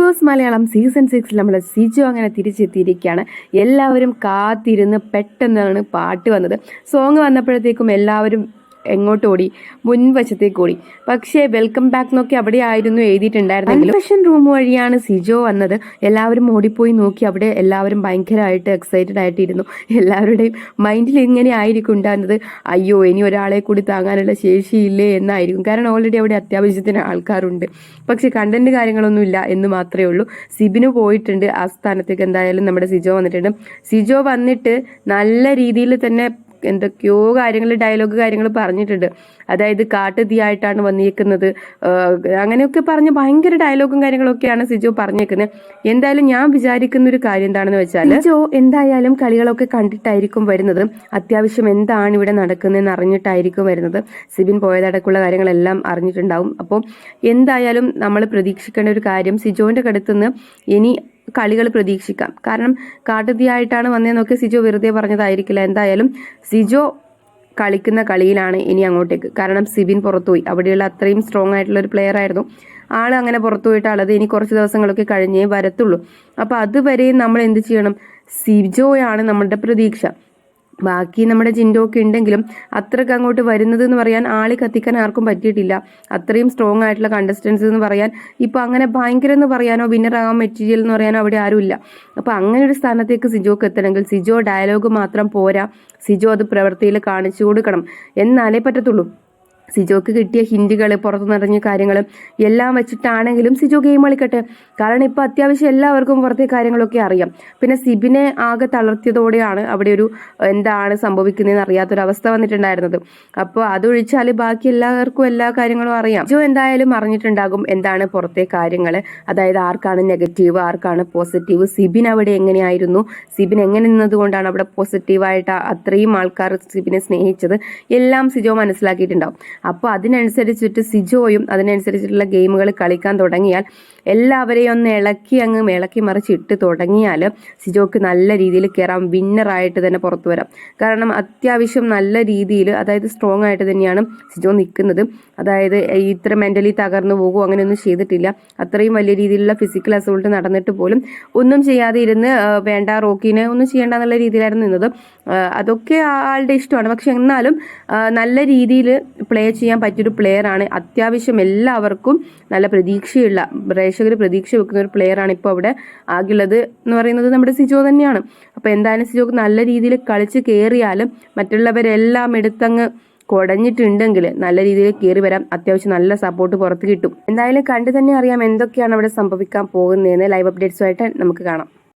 Boss Malayalam season സിക്സിൽ നമ്മൾ സിജു അങ്ങനെ തിരിച്ചെത്തിയിരിക്കുകയാണ്. എല്ലാവരും കാത്തിരുന്ന് പെട്ടെന്നാണ് പാട്ട് വന്നത്. സോങ് വന്നപ്പോഴത്തേക്കും എല്ലാവരും എങ്ങോട്ട് ഓടി മുൻവശത്തേക്ക് ഓടി പക്ഷേ വെൽക്കം ബാക്ക് നോക്കി അവിടെ ആയിരുന്നു എഴുതിയിട്ടുണ്ടായിരുന്നെങ്കിലും കൺഫെഷൻ റൂം വഴിയാണ് സിജോ വന്നത്. എല്ലാവരും ഓടിപ്പോയി നോക്കി അവിടെ എല്ലാവരും ഭയങ്കരമായിട്ട് എക്സൈറ്റഡ് ആയിട്ടിരുന്നു. എല്ലാവരുടെയും മൈൻഡിൽ ഇങ്ങനെ ആയിരിക്കും ഉണ്ടാകുന്നത് അയ്യോ ഇനി ഒരാളെ കൂടി താങ്ങാനുള്ള ശേഷിയില്ലേ എന്നായിരിക്കും. കാരണം ഓൾറെഡി അവിടെ അത്യാവശ്യത്തിന് ആൾക്കാരുണ്ട്. പക്ഷെ കണ്ടന്റ് കാര്യങ്ങളൊന്നും ഇല്ല എന്ന് മാത്രമേ ഉള്ളൂ. സിബിന് പോയിട്ടുണ്ട് ആ സ്ഥാനത്തേക്ക്. എന്തായാലും നമ്മുടെ സിജോ വന്നിട്ടുണ്ട്. സിജോ വന്നിട്ട് നല്ല രീതിയിൽ തന്നെ എന്തൊക്കെയോ കാര്യങ്ങൾ ഡയലോഗ് കാര്യങ്ങൾ പറഞ്ഞിട്ടുണ്ട്. അതായത് കാട്ടുതീയായിട്ടാണ് വന്നിരിക്കുന്നത്. അങ്ങനെയൊക്കെ പറഞ്ഞ് ഭയങ്കര ഡയലോഗും കാര്യങ്ങളൊക്കെയാണ് സിജോ പറഞ്ഞേക്കുന്നത് എന്തായാലും ഞാൻ വിചാരിക്കുന്ന ഒരു കാര്യം എന്താണെന്ന് വെച്ചാൽ സിജോ എന്തായാലും കളികളൊക്കെ കണ്ടിട്ടായിരിക്കും വരുന്നത്. അത്യാവശ്യം എന്താണ് ഇവിടെ നടക്കുന്നതെന്ന് അറിഞ്ഞിട്ടായിരിക്കും വരുന്നത്. സിബിൻ പോയതടക്കമുള്ള കാര്യങ്ങളെല്ലാം അറിഞ്ഞിട്ടുണ്ടാവും. അപ്പോൾ എന്തായാലും നമ്മൾ പ്രതീക്ഷിക്കേണ്ട ഒരു കാര്യം സിജോന്റെ കടുത്തുനിന്ന് ഇനി കളികൾ പ്രതീക്ഷിക്കാം. കാരണം കാട്ടുതീയായിട്ടാണ് വന്നതെന്നൊക്കെ സിജോ വെറുതെ പറഞ്ഞതായിരിക്കില്ല. എന്തായാലും സിജോ കളിക്കുന്ന കളിയിലാണ് ഇനി അങ്ങോട്ടേക്ക്. കാരണം സിബിൻ പുറത്തുപോയി. അവിടെയുള്ള അത്രയും സ്ട്രോങ് ആയിട്ടുള്ള ഒരു പ്ലെയർ ആയിരുന്നു. ആൾ അങ്ങനെ പുറത്തുപോയിട്ടുള്ളത് ഇനി കുറച്ച് ദിവസങ്ങളൊക്കെ കഴിഞ്ഞേ വരത്തുള്ളൂ. അപ്പോൾ അതുവരെയും നമ്മൾ എന്ത് ചെയ്യണം? സിജോയാണ് നമ്മളുടെ പ്രതീക്ഷ. ബാക്കി നമ്മുടെ ജിൻഡോ ഒക്കെ ഉണ്ടെങ്കിലും അത്രയ്ക്ക് അങ്ങോട്ട് വരുന്നത് എന്ന് പറയാൻ ആളി കത്തിക്കാൻ ആർക്കും പറ്റിയിട്ടില്ല. അത്രയും സ്ട്രോങ് ആയിട്ടുള്ള കണ്ടസ്റ്റൻസ് എന്ന് പറയാൻ ഇപ്പൊ അങ്ങനെ ഭയങ്കര എന്ന് പറയാനോ വിന്നർ ആകാൻ മെറ്റീരിയൽ എന്ന് പറയാനോ അവിടെ ആരുമില്ല അപ്പോൾ അങ്ങനെ ഒരു സ്ഥാനത്തേക്ക് സിജോക്ക് എത്തണമെങ്കിൽ സിജോ ഡയലോഗ് മാത്രം പോരാ. സിജോ അത് പ്രവൃത്തിയിൽ കാണിച്ചു കൊടുക്കണം. എന്നാലേ പറ്റത്തുള്ളൂ. സിജോക്ക് കിട്ടിയ ഹിന്റുകൾ പുറത്തു നിറഞ്ഞ കാര്യങ്ങൾ എല്ലാം വെച്ചിട്ടാണെങ്കിലും സിജോ ഗെയിം കളിക്കട്ടെ. കാരണം ഇപ്പൊ അത്യാവശ്യം എല്ലാവർക്കും പുറത്തെ കാര്യങ്ങളൊക്കെ അറിയാം. പിന്നെ സിബിനെ ആകെ തളർത്തിയതോടെയാണ് അവിടെ ഒരു എന്താണ് സംഭവിക്കുന്നതെന്ന് അറിയാത്തൊരവസ്ഥ വന്നിട്ടുണ്ടായിരുന്നത്. അപ്പോൾ അതൊഴിച്ചാൽ ബാക്കി എല്ലാവർക്കും എല്ലാ കാര്യങ്ങളും അറിയാം. സിജോ എന്തായാലും അറിഞ്ഞിട്ടുണ്ടാകും എന്താണ് പുറത്തെ കാര്യങ്ങൾ അതായത് ആർക്കാണ് നെഗറ്റീവ് ആർക്കാണ് പോസിറ്റീവ് സിബിൻ അവിടെ എങ്ങനെയായിരുന്നു? സിബിൻ എങ്ങനെ നിന്നതുകൊണ്ടാണ് അവിടെ പോസിറ്റീവായിട്ട് അത്രയും ആൾക്കാർ സിബിനെ സ്നേഹിച്ചത്? എല്ലാം സിജോ മനസ്സിലാക്കിയിട്ടുണ്ടാവും. അപ്പോൾ അതിനനുസരിച്ചിട്ട് സിജോയും അതിനനുസരിച്ചിട്ടുള്ള ഗെയിമുകൾ കളിക്കാൻ തുടങ്ങിയാൽ എല്ലാവരെയും ഒന്ന് ഇളക്കി അങ്ങ് ഇളക്കി മറിച്ച് ഇട്ട് തുടങ്ങിയാൽ സിജോക്ക് നല്ല രീതിയിൽ കയറാം വിന്നറായിട്ട് തന്നെ പുറത്തു വരാം. കാരണം അത്യാവശ്യം നല്ല രീതിയിൽ അതായത് സ്ട്രോങ് ആയിട്ട് തന്നെയാണ് സിജോ നിൽക്കുന്നത്. അതായത് ഇത്ര മെന്റലി തകർന്നു പോകുമോ അങ്ങനെയൊന്നും ചെയ്തിട്ടില്ല. അത്രയും വലിയ രീതിയിലുള്ള ഫിസിക്കൽ അസോൾട്ട് നടന്നിട്ട് പോലും ഒന്നും ചെയ്യാതെ ഇരുന്ന് വേണ്ട റോക്കിനെ ഒന്നും ചെയ്യേണ്ട എന്നുള്ള രീതിയിലായിരുന്നു നിന്നത്. അതൊക്കെ ആളുടെ ഇഷ്ടമാണ്. പക്ഷെ എന്നാലും നല്ല രീതിയിൽ പ്ലേ ചെയ്യാൻ പറ്റിയൊരു പ്ലെയർ ആണ്. അത്യാവശ്യം എല്ലാവർക്കും നല്ല പ്രതീക്ഷയുള്ള പ്രേക്ഷകർ പ്രതീക്ഷ വെക്കുന്ന ഒരു പ്ലെയർ ആണ് ഇപ്പോൾ അവിടെ ആകെയുള്ളത് എന്ന് പറയുന്നത് നമ്മുടെ സിജോ തന്നെയാണ്. അപ്പോൾ എന്തായാലും സിജോക്ക് നല്ല രീതിയിൽ കളിച്ച് കയറിയാലും മറ്റുള്ളവരെല്ലാം എടുത്തങ്ങ് കുടഞ്ഞിട്ടുണ്ടെങ്കിൽ നല്ല രീതിയിൽ കയറി വരാം. അത്യാവശ്യം നല്ല സപ്പോർട്ട് പുറത്ത് കിട്ടും. എന്തായാലും കണ്ടു തന്നെ അറിയാം എന്തൊക്കെയാണ് അവിടെ സംഭവിക്കാൻ പോകുന്നതെന്ന്. ലൈവ് അപ്ഡേറ്റ്സുമായിട്ട് നമുക്ക് കാണാം.